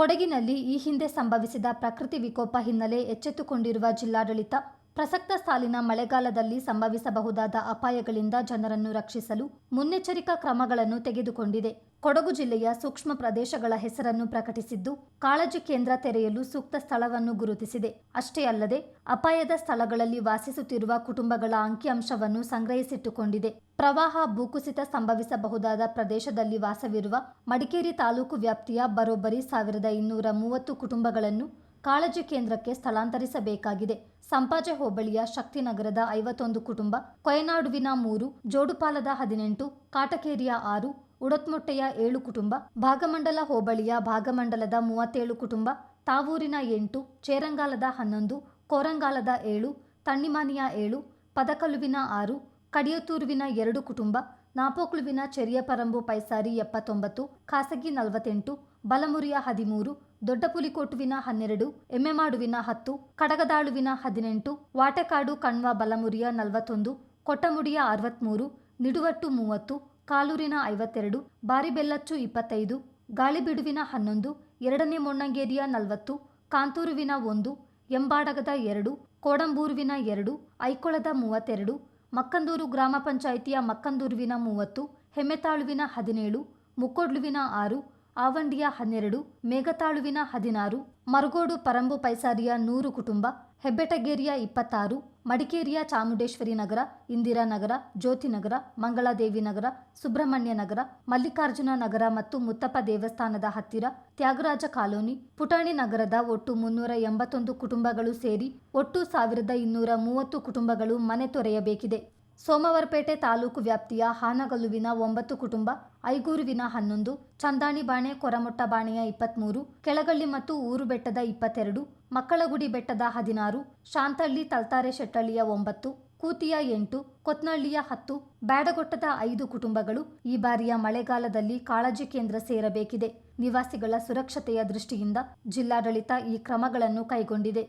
ಕೊಡಗಿನಲ್ಲಿ ಈ ಹಿಂದೆ ಸಂಭವಿಸಿದ ಪ್ರಕೃತಿ ವಿಕೋಪ ಹಿನ್ನೆಲೆ ಎಚ್ಚೆತ್ತುಕೊಂಡಿರುವ ಜಿಲ್ಲಾಡಳಿತ ಪ್ರಸಕ್ತ ಸಾಲಿನ ಮಳೆಗಾಲದಲ್ಲಿ ಸಂಭವಿಸಬಹುದಾದ ಅಪಾಯಗಳಿಂದ ಜನರನ್ನು ರಕ್ಷಿಸಲು ಮುನ್ನೆಚ್ಚರಿಕಾ ಕ್ರಮಗಳನ್ನು ತೆಗೆದುಕೊಂಡಿದೆ. ಕೊಡಗು ಜಿಲ್ಲೆಯ ಸೂಕ್ಷ್ಮ ಪ್ರದೇಶಗಳ ಹೆಸರನ್ನು ಪ್ರಕಟಿಸಿದ್ದು, ಕಾಳಜಿ ಕೇಂದ್ರ ತೆರೆಯಲು ಸೂಕ್ತ ಸ್ಥಳವನ್ನು ಗುರುತಿಸಿದೆ. ಅಷ್ಟೇ ಅಲ್ಲದೆ, ಅಪಾಯದ ಸ್ಥಳಗಳಲ್ಲಿ ವಾಸಿಸುತ್ತಿರುವ ಕುಟುಂಬಗಳ ಅಂಕಿಅಂಶವನ್ನು ಸಂಗ್ರಹಿಸಿಟ್ಟುಕೊಂಡಿದೆ. ಪ್ರವಾಹ, ಭೂಕುಸಿತ ಸಂಭವಿಸಬಹುದಾದ ಪ್ರದೇಶದಲ್ಲಿ ವಾಸವಿರುವ ಮಡಿಕೇರಿ ತಾಲೂಕು ವ್ಯಾಪ್ತಿಯ ಬರೋಬ್ಬರಿ ಸಾವಿರದ ಇನ್ನೂರ ಮೂವತ್ತು ಕುಟುಂಬಗಳನ್ನು ಕಾಳಜಿ ಕೇಂದ್ರಕ್ಕೆ ಸ್ಥಳಾಂತರಿಸಬೇಕಾಗಿದೆ. ಸಂಪಾಜೆ ಹೋಬಳಿಯ ಶಕ್ತಿನಗರದ ಐವತ್ತೊಂದು ಕುಟುಂಬ, ಕೊಯನಾಡುವಿನ ಮೂರು, ಜೋಡುಪಾಲದ ಹದಿನೆಂಟು, ಕಾಟಕೇರಿಯ ಆರು, ಉಡತ್ಮೊಟ್ಟೆಯ ಏಳು ಕುಟುಂಬ, ಭಾಗಮಂಡಲ ಹೋಬಳಿಯ ಭಾಗಮಂಡಲದ ಮೂವತ್ತೇಳು ಕುಟುಂಬ, ತಾವೂರಿನ ಎಂಟು, ಚೇರಂಗಾಲದ ಹನ್ನೊಂದು, ಕೋರಂಗಾಲದ ಏಳು, ತಣ್ಣಿಮಾನಿಯ ಏಳು, ಪದಕಲುವಿನ ಆರು ಕಡಿಯತೂರುವಿನ ಎರಡು ಕುಟುಂಬ ನಾಪೋಕ್ಲುವಿನ ಚೆರಿಯಪರಂಬು ಪೈಸಾರಿ ಎಪ್ಪತ್ತೊಂಬತ್ತು, ಖಾಸಗಿ ನಲವತ್ತೆಂಟು, ಬಲಮುರಿಯ ಹದಿಮೂರು, ದೊಡ್ಡಪುಲಿಕೋಟುವಿನ ಹನ್ನೆರಡು, ಎಮ್ಮೆಮಾಡುವಿನ ಹತ್ತು, ಕಡಗದಾಳುವಿನ ಹದಿನೆಂಟು, ವಾಟೆಕಾಡು ಕಣ್ವ ಬಲಮುರಿಯ ನಲವತ್ತೊಂದು, ಕೊಟ್ಟಮುಡಿಯ ಅರವತ್ತ್ಮೂರು ನಿಡುವಟ್ಟು ಮೂವತ್ತು, ಕಾಲೂರಿನ ಐವತ್ತೆರಡು, ಬಾರಿಬೆಲ್ಲಚ್ಚು ಇಪ್ಪತ್ತೈದು, ಗಾಳಿಬಿಡುವಿನ ಹನ್ನೊಂದು, ಎರಡನೇ ಮೊಣ್ಣಂಗೇರಿಯ ನಲವತ್ತು, ಕಾಂತೂರುವಿನ ಒಂದು, ಎಂಬಾಡಗದ ಎರಡು, ಕೋಡಂಬೂರುವಿನ ಎರಡು, ಐಕೊಳದ ಮೂವತ್ತೆರಡು ಮಕ್ಕಂದೂರು ಗ್ರಾಮ ಪಂಚಾಯಿತಿಯ ಮಕ್ಕಂದೂರುವಿನ ಮೂವತ್ತು ಹೆಮ್ಮೆತಾಳುವಿನ ಹದಿನೇಳು ಮುಕ್ಕೋಡ್ಲುವಿನ ಆರು ಆವಂಡಿಯ ಹನ್ನೆರಡು ಮೇಘತಾಳುವಿನ ಹದಿನಾರು ಮರಗೋಡು ಪರಂಬು ಪೈಸಾರಿಯ ನೂರು ಕುಟುಂಬ ಹೆಬ್ಬೆಟಗೇರಿಯ ಇಪ್ಪತ್ತಾರು, ಮಡಿಕೇರಿಯ ಚಾಮುಂಡೇಶ್ವರಿ ನಗರ ಇಂದಿರಾನಗರ ಜ್ಯೋತಿನಗರ ಮಂಗಳಾದೇವಿ ನಗರ, ಸುಬ್ರಹ್ಮಣ್ಯ ನಗರ, ಮಲ್ಲಿಕಾರ್ಜುನ ನಗರ ಮತ್ತು ಮುತ್ತಪ್ಪ ದೇವಸ್ಥಾನದ ಹತ್ತಿರ ತ್ಯಾಗರಾಜ ಕಾಲೋನಿ, ಪುಟಾಣಿ ನಗರದ ಒಟ್ಟು ಮುನ್ನೂರ ಎಂಬತ್ತೊಂದು ಕುಟುಂಬಗಳು ಸೇರಿ ಒಟ್ಟು ಸಾವಿರದ ಇನ್ನೂರ ಮೂವತ್ತು ಕುಟುಂಬಗಳು ಮನೆ ತೊರೆಯಬೇಕಿದೆ. ಸೋಮವಾರಪೇಟೆ ತಾಲೂಕು ವ್ಯಾಪ್ತಿಯ ಹಾನಗಲ್ಲುವಿನ ಒಂಬತ್ತು ಕುಟುಂಬ ಐಗೂರುವಿನ ಹನ್ನೊಂದು, ಚಂದಾಣಿ ಬಾಣೆ, ಕೊರಮೊಟ್ಟ ಬಾಣೆಯ ಇಪ್ಪತ್ತ್ಮೂರು ಕೆಳಗಳ್ಳಿ ಮತ್ತು ಊರು ಬೆಟ್ಟದ ಇಪ್ಪತ್ತೆರಡು, ಮಕ್ಕಳಗುಡಿ ಬೆಟ್ಟದ ಹದಿನಾರು ಶಾಂತಳ್ಳಿ ತಲ್ತಾರೆ ಶೆಟ್ಟಳ್ಳಿಯ ಒಂಬತ್ತು, ಕೂತಿಯ ಎಂಟು ಕೊತ್ನಳ್ಳಿಯ ಹತ್ತು, ಬ್ಯಾಡಗೊಟ್ಟದ ಐದು ಕುಟುಂಬಗಳು ಈ ಬಾರಿಯ ಮಳೆಗಾಲದಲ್ಲಿ ಕಾಳಜಿ ಕೇಂದ್ರ ಸೇರಬೇಕಿದೆ. ನಿವಾಸಿಗಳ ಸುರಕ್ಷತೆಯ ದೃಷ್ಟಿಯಿಂದ ಜಿಲ್ಲಾಡಳಿತ ಈ ಕ್ರಮಗಳನ್ನು ಕೈಗೊಂಡಿದೆ.